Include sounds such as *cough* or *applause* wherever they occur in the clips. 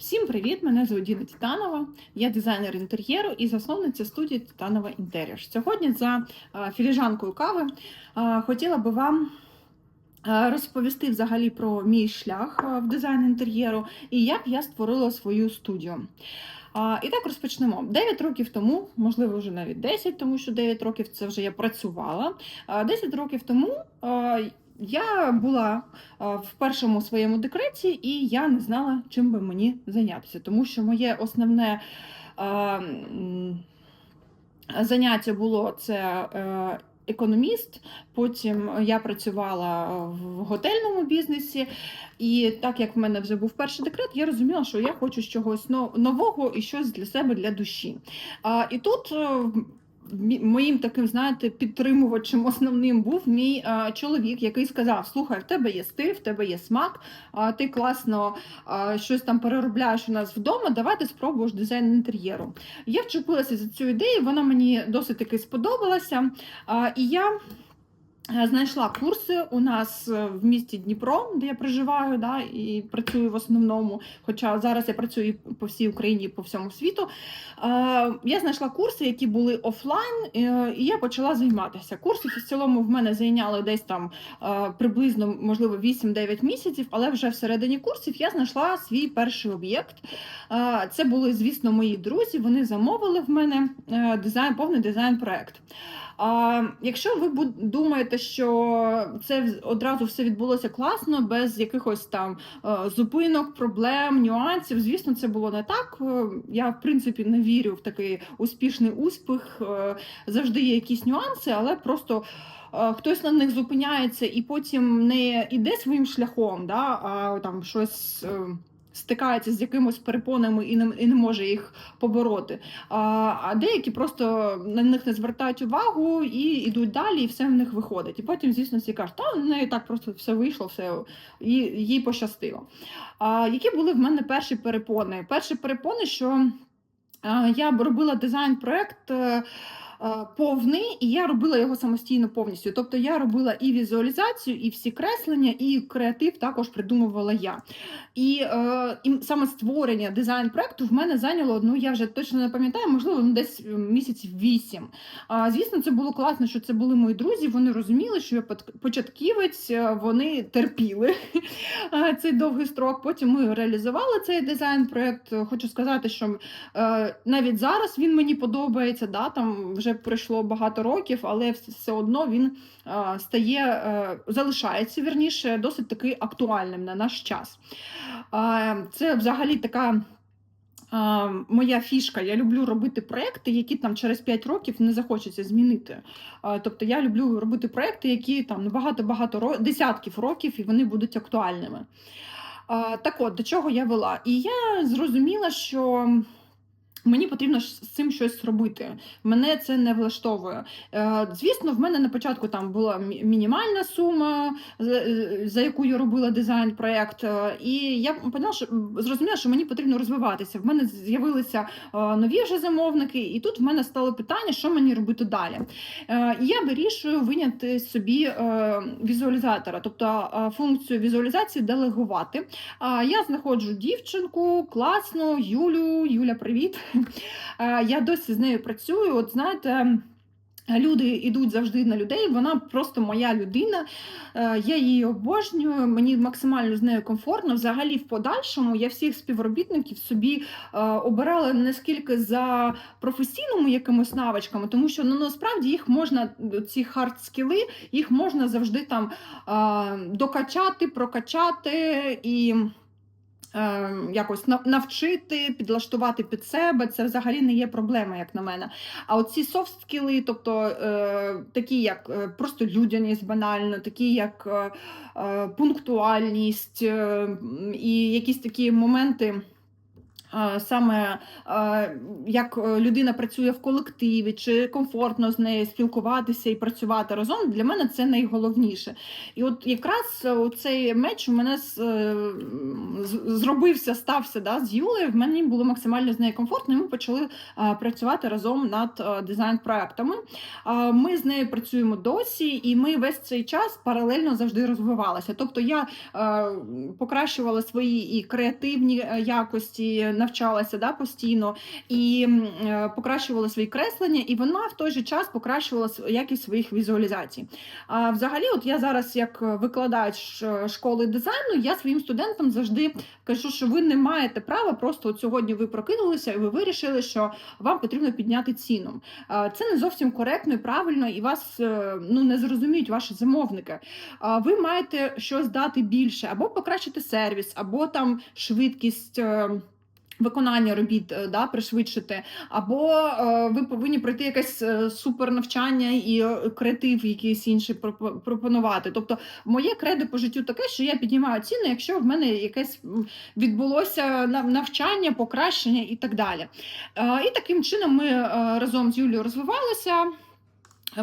Всім привіт! Мене звуть Діна Титанова. Я дизайнер інтер'єру і засновниця студії Титанова Інтер'єр. Сьогодні за філіжанкою кави хотіла би вам розповісти взагалі про мій шлях в дизайн інтер'єру і як я створила свою студію. І так розпочнемо. 9 років тому, можливо, вже навіть 10, тому що 9 років це вже я працювала. А 10 років тому я була в першому своєму декреті, і я не знала, чим би мені зайнятися, тому що моє основне заняття було це. е, Економіст, потім я працювала в готельному бізнесі, і так як в мене вже був перший декрет, я розуміла, що я хочу чогось нового і щось для себе для душі. І тут е, моїм таким, знаєте, підтримувачем основним був мій е, чоловік, який сказав: Слухай, в тебе є стиль, в тебе є смак, а ти класно е, щось там переробляєш у нас вдома. Давай ти спробуєш дизайн інтер'єру. Я вчепилася за цю ідею, вона мені досить таки сподобалася. А, І я знайшла курси у нас е, в місті Дніпро, де я проживаю, да, і працюю в основному. Хоча зараз я працюю по всій Україні, по всьому світу. Е, Я знайшла курси, які були офлайн, е, і я почала займатися. Курси в цілому в мене зайняли десь там е, приблизно, можливо, 8-9 місяців, але вже всередині курсів я знайшла свій перший об'єкт. Е, Це були, звісно, мої друзі. Вони замовили в мене е, дизайн, повний дизайн-проект. А якщо ви думаєте, що це одразу все відбулося класно, без якихось там е, зупинок, проблем, нюансів, звісно, це було не так. Е, Я, в принципі, не вірю в такий успішний успіх. Е, Завжди є якісь нюанси, але просто. Хтось на них зупиняється і потім не йде своїм шляхом, да, а там щось стикається з якимось перепонами і не, і не може їх побороти. А, а деякі просто на них не звертають увагу і йдуть далі, і все в них виходить. І потім, звісно, всі кажуть, та в неї так просто все вийшло, все їй, їй пощастило. А, які були в мене перші перепони? Перші перепони, що я робила дизайн-проект. Е, е, Повний, і я робила його самостійно повністю. Тобто я робила і візуалізацію, і всі креслення, і креатив також придумувала я. І, е, і саме створення дизайн проекту в мене зайняло, ну я вже точно не пам'ятаю, можливо, ну, десь місяців вісім. А, звісно, це було класно, що це були мої друзі. Вони розуміли, що я початківець, е, вони терпіли *laughs* е, цей довгий строк. Потім ми реалізували цей дизайн проект. Хочу сказати, що е, навіть зараз він мені подобається. Да, там вже пройшло багато років, але все одно він стає, е, залишається вірніше, досить таки актуальним на наш час. Це взагалі така. Моя фішка, я люблю робити проекти, які там через 5 років не захочеться змінити. Тобто я люблю робити проекти, які там багато-багато десятків років і вони будуть актуальними. Так от, до чого я вела? І я зрозуміла, що Мені потрібно з цим щось робити. Мене це не влаштовує. Е, Звісно, в мене на початку там була мінімальна сума, за, за яку я робила дизайн-проєкт. Е, І я поняла, що зрозуміла, що мені потрібно розвиватися. В мене з'явилися е, нові вже замовники, і тут в мене стало питання, що мені робити далі. Е, І я вирішую виняти собі е, візуалізатора, тобто е, функцію візуалізації делегувати. Я знаходжу дівчинку, класну, Юлю. Юля, привіт. Я досі з нею працюю. От знаєте. Люди йдуть завжди на людей, вона просто моя людина. Е, Я її обожнюю, мені максимально з нею комфортно. Взагалі, в подальшому я всіх співробітників собі е, обирала не скільки за професійними якимось навичками, тому що ну насправді їх можна, ці хард-скіли, їх можна завжди там е, докачати, прокачати і. Е, Якось нав- навчити, підлаштувати під себе, це взагалі не є проблема, як на мене. А оці софт скіли, тобто е, такі як е, просто людяність банально, такі як е, пунктуальність е, і якісь такі моменти. Е, саме е, як е, людина працює в колективі, чи комфортно з нею спілкуватися і працювати разом, для мене це найголовніше. І от якраз цей меч у мене зробився, стався да, з Юлею. В мені було максимально з нею комфортно, і ми почали працювати разом над дизайн-проектами. Ми з нею працюємо досі, і ми весь цей час паралельно завжди розвивалися. Тобто я покращувала свої і креативні якості, навчалася да, постійно, і е, покращувала свої креслення, і вона в той же час покращувала якість своїх візуалізацій. А взагалі, от я зараз, як викладач е, школи дизайну, я своїм студентам завжди кажу, що ви не маєте права, просто от сьогодні ви прокинулися і ви вирішили, що вам потрібно підняти ціну. Це не зовсім коректно і правильно, і вас е, ну не зрозуміють ваші замовники. А, Ви маєте щось дати більше, або покращити сервіс, або там швидкість. Виконання робіт е, да, пришвидшити, або е, ви повинні пройти якесь е, супер навчання і креатив якийсь інший пропонувати. Тобто, моє кредо по життю таке, що я піднімаю ціни, якщо в мене якесь відбулося навчання, покращення і так далі. І таким чином ми разом з Юлією розвивалися.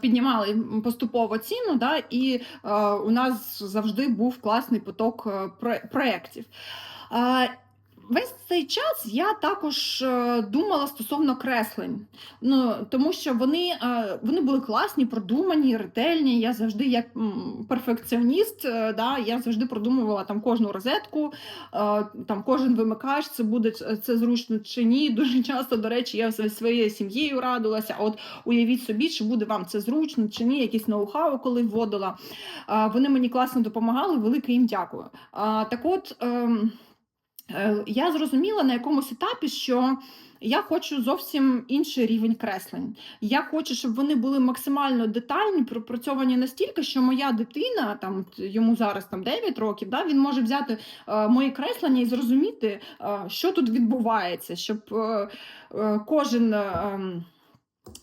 Піднімали поступово ціну, да, і е, у нас завжди був класний поток про- проєктів. Е, Весь цей час я також е, думала стосовно креслень. Ну, тому що вони, е, вони були класні, продумані, ретельні. Я завжди, як перфекціоніст, е, да, я завжди продумувала там кожну розетку, там кожен вимикач, це буде це зручно чи ні. *laughs* Дуже часто, до речі, я своєю сім'єю радилася. От уявіть собі, чи буде вам це зручно чи ні, якісь ноу-хау, коли вводила. Вони мені класно допомагали, велике їм дякую. Так от. Е, Я зрозуміла на якомусь етапі, що я хочу зовсім інший рівень креслень. Я хочу, щоб вони були максимально детальні, пропрацьовані настільки, що моя дитина, там йому зараз там 9 років, да, він може взяти е, мої креслення і зрозуміти, е, що тут відбувається, щоб е, е, кожен. е, ем,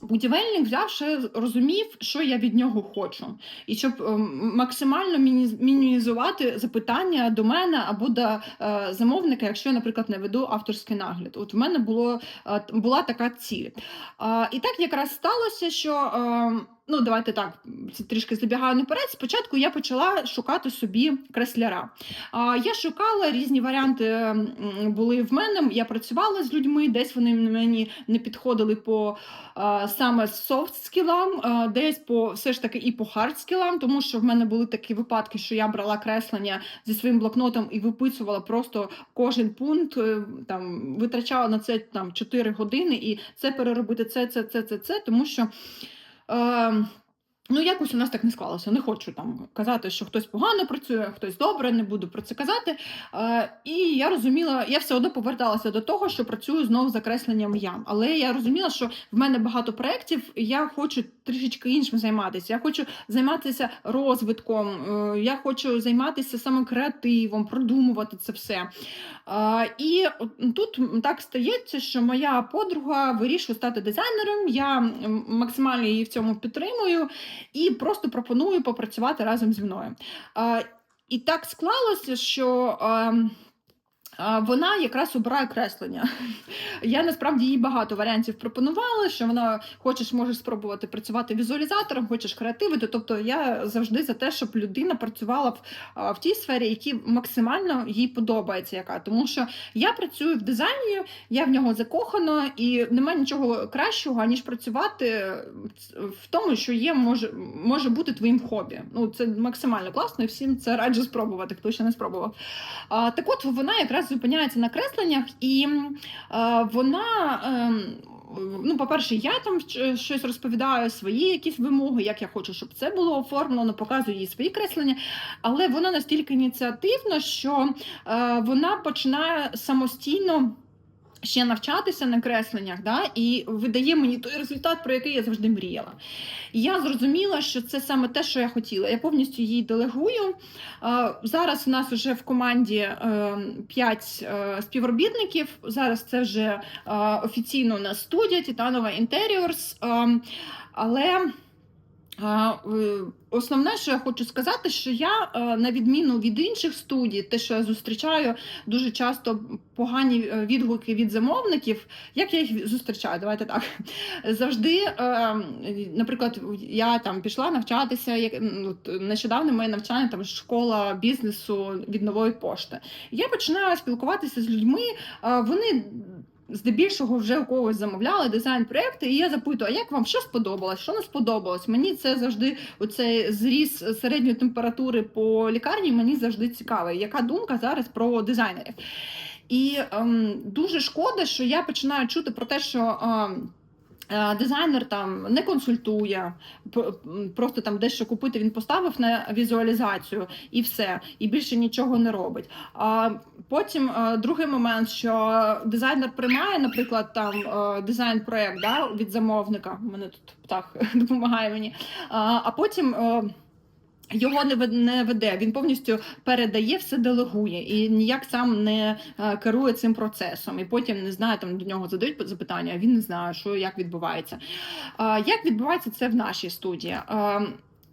Будівельник взявши, розумів, що я від нього хочу, і щоб ем, максимально мінімізувати запитання до мене або до е, замовника, якщо я, наприклад, не веду авторський нагляд. От в мене було, е, була така ціль. І так якраз сталося, що. Ну, давайте так, це трішки забігаю наперед. Спочатку я почала шукати собі кресляра. А, Я шукала різні варіанти були в мене. Я працювала з людьми, десь вони мені не підходили по саме софт скілам, десь по все ж таки і по хард скілам, тому що в мене були такі випадки, що я брала креслення зі своїм блокнотом і виписувала просто кожен пункт, е, там витрачала на це там 4 години, і це переробити це, це, це, це, це, тому що. Е, Ну, якось у нас так не склалося. Не хочу там казати, що хтось погано працює, хтось добре, не буду про це казати. Е, і я розуміла, я все одно поверталася до того, що працюю знову з закресленням ям. Але я розуміла, що в мене багато проєктів, я хочу трішечки іншим займатися. Я хочу займатися розвитком, е, я хочу займатися саме креативом, продумувати це все. Е, і тут так стається, що моя подруга вирішує стати дизайнером. Я максимально її в цьому підтримую і просто пропоную попрацювати разом зі мною. І так склалося, що. Вона якраз обирає креслення. *laughs* Я насправді їй багато варіантів пропонувала, що вона хочеш, можеш спробувати працювати візуалізатором, хочеш креативити. Тобто я завжди за те, щоб людина працювала в, в тій сфері, які максимально їй подобається. Яка тому, що я працюю в дизайні, я в нього закохана, і немає нічого кращого, ніж працювати в тому, що є може, може бути твоїм хобі. Ну це максимально класно, і всім це раджу спробувати, хто ще не спробував. А, так от вона якраз зупиняється на кресленнях, і а, вона. ем, Ну, по-перше, я там щось розповідаю, свої якісь вимоги, як я хочу, щоб це було оформлено, показую їй свої креслення. Але вона настільки ініціативна, що е, вона починає самостійно ще навчатися на кресленнях, да, і видає мені той результат, про який я завжди мріяла. І я зрозуміла, що це саме те, що я хотіла. Я повністю їй делегую. Е, Зараз у нас вже в команді 5 співробітників. Зараз це вже е, офіційно у нас студія Титанова Interiors. Е, Але е, Основне, що я хочу сказати, що я, е, на відміну від інших студій, те, що я зустрічаю дуже часто погані е, відгуки від замовників, як я їх зустрічаю? Давайте так. Завжди, е, наприклад, я там пішла навчатися, нещодавно моє навчання там школа бізнесу від нової пошти. Я починаю спілкуватися з людьми, е, вони здебільшого вже у когось замовляли дизайн-проекти, і я запитую, а як вам що сподобалось, що не сподобалось? Мені це завжди оцей зріс середньої температури по лікарні, мені завжди цікаво, яка думка зараз про дизайнерів. І ем, дуже шкода, що я починаю чути про те, що. Ем, Дизайнер там не консультує, просто там дещо купити, він поставив на візуалізацію і все, і більше нічого не робить. А потім е, другий момент, що дизайнер приймає, наприклад, там е, дизайн-проект да, від замовника. Мене тут птах *laughs* допомагає мені. А потім. Його не не веде, він повністю передає, все делегує і ніяк сам не е, керує цим процесом. І потім не знаю, там до нього задають запитання, а він не знає, що як відбувається. Як відбувається це в нашій студії?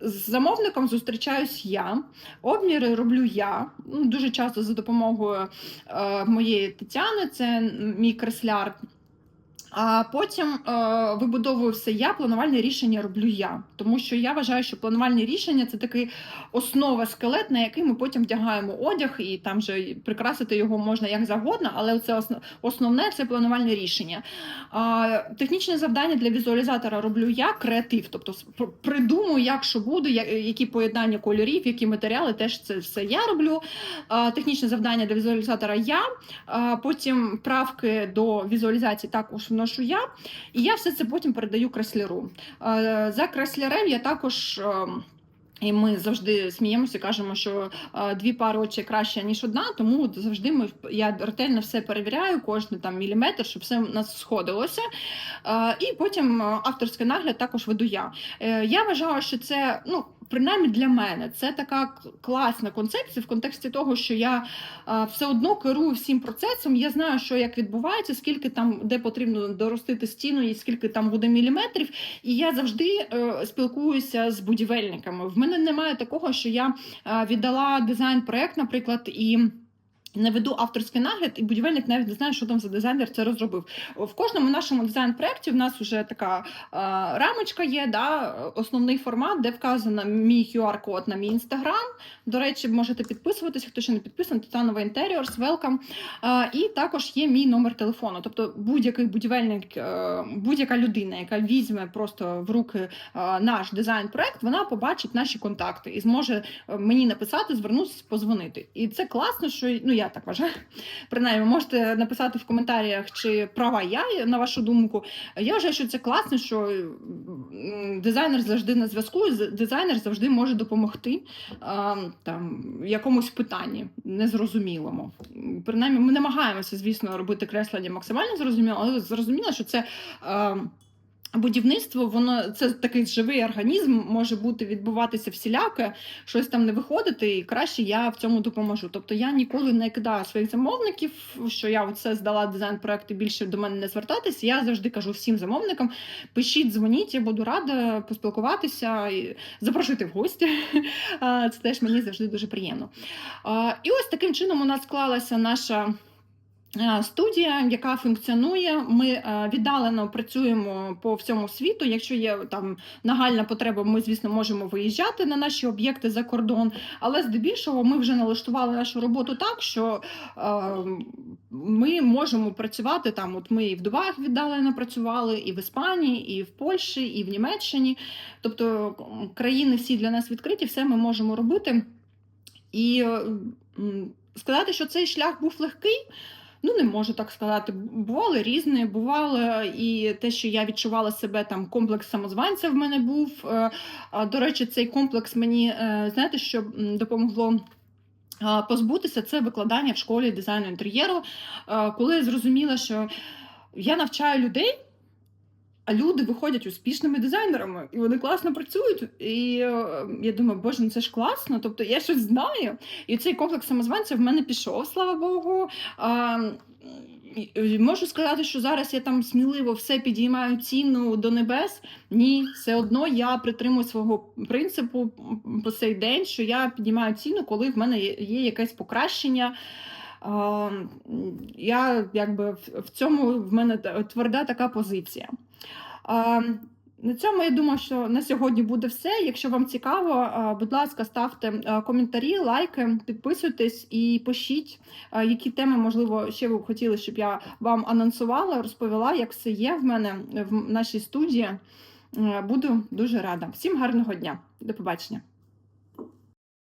З замовником зустрічаюсь я, обміри роблю я ну, дуже часто за допомогою е, моєї Тетяни, це мій кресляр. А потім е, вибудовую все я, планувальне рішення роблю я. Тому що я вважаю, що планувальне рішення це такий основа скелет, на який ми потім вдягаємо одяг, і там же прикрасити його можна як завгодно, але це основне це планувальне рішення. А, технічне завдання для візуалізатора роблю я, креатив, тобто придумую, як що буде, які поєднання кольорів, які матеріали, теж це все я роблю. А, технічне завдання для візуалізатора я. А, потім правки до візуалізації також вношу я, і я все це потім передаю кресляру. Е, За креслярем я також. ем, І ми завжди сміємося, кажемо, що е, дві пари очей краще ніж одна, тому завжди ми я ретельно все перевіряю, кожен там міліметр, щоб все у нас сходилося. Е, І потім авторський нагляд також веду я. Я вважаю, що це ну. Принаймні для мене це така класна концепція в контексті того, що я все одно керую всім процесом. Я знаю, що як відбувається, скільки там де потрібно доростити стіну, і скільки там буде міліметрів. І я завжди е, спілкуюся з будівельниками. В мене немає такого, що я е, віддала дизайн-проект, наприклад, і. Не веду авторський нагляд, і будівельник навіть не знає, що там за дизайнер це розробив. В кожному нашому дизайн-проєкті в нас вже така е, рамочка є, да, основний формат, де вказано мій QR-код на мій інстаграм. До речі, можете підписуватися, хто ще не підписаний, Титанова Interiors. Е, і також є мій номер телефону. Тобто будь-який будівельник, е, будь-яка людина, яка візьме просто в руки е, наш дизайн-проект, вона побачить наші контакти і зможе е, мені написати, звернутися, позвонити. І це класно, що ну я так вважаю. Принаймні, можете написати в коментарях, чи права я на вашу думку. Я вважаю, що це класно, що дизайнер завжди на зв'язку, дизайнер завжди може допомогти там якомусь питанні незрозумілому. Принаймні, ми намагаємося, звісно, робити креслення максимально зрозуміло, але зрозуміло, що це. Будівництво, воно це такий живий організм, може бути відбуватися всіляке, щось там не виходити, і краще я в цьому допоможу. Тобто я ніколи не кидаю своїх замовників, що я оце здала дизайн-проекти більше до мене не звертатись. Я завжди кажу всім замовникам: пишіть, дзвоніть, я буду рада поспілкуватися і запросити в гості. *laughs* Це теж мені завжди дуже приємно. І ось таким чином у нас склалася наша. Е, Студія, яка функціонує, ми е, віддалено працюємо по всьому світу. Якщо є там нагальна потреба, ми, звісно, можемо виїжджати на наші об'єкти за кордон. Але здебільшого ми вже налаштували нашу роботу так, що е, ми можемо працювати там. От ми і в Дубаях віддалено працювали, і в Іспанії, і в Польщі, і в Німеччині. Тобто країни всі для нас відкриті, все ми можемо робити. І сказати, що цей шлях був легкий. Ну, не можу так сказати. Бували різні, бувало і те, що я відчувала себе там, комплекс самозванця в мене був. Е, До речі, цей комплекс мені, е, знаєте, що допомогло. Позбутися це викладання в школі дизайну інтер'єру, Е, коли зрозуміла, що я навчаю людей, а люди виходять успішними дизайнерами, і вони класно працюють. І е, я думаю, боже, ну це ж класно. Тобто я щось знаю. І цей комплекс самозванця в мене пішов, слава Богу. А, можу сказати, що зараз я там сміливо все підіймаю ціну до небес. Ні, все одно я притримую свого принципу по цей день, що я піднімаю ціну, коли в мене є, якесь покращення. Я якби в цьому в мене тверда така позиція. А, На цьому я думаю, що на сьогодні буде все. Якщо вам цікаво, будь ласка, ставте коментарі, лайки, підписуйтесь і пишіть, які теми, можливо, ще ви б хотіли, щоб я вам анонсувала, розповіла, як все є в мене в нашій студії. Е, Буду дуже рада. Всім гарного дня. До побачення.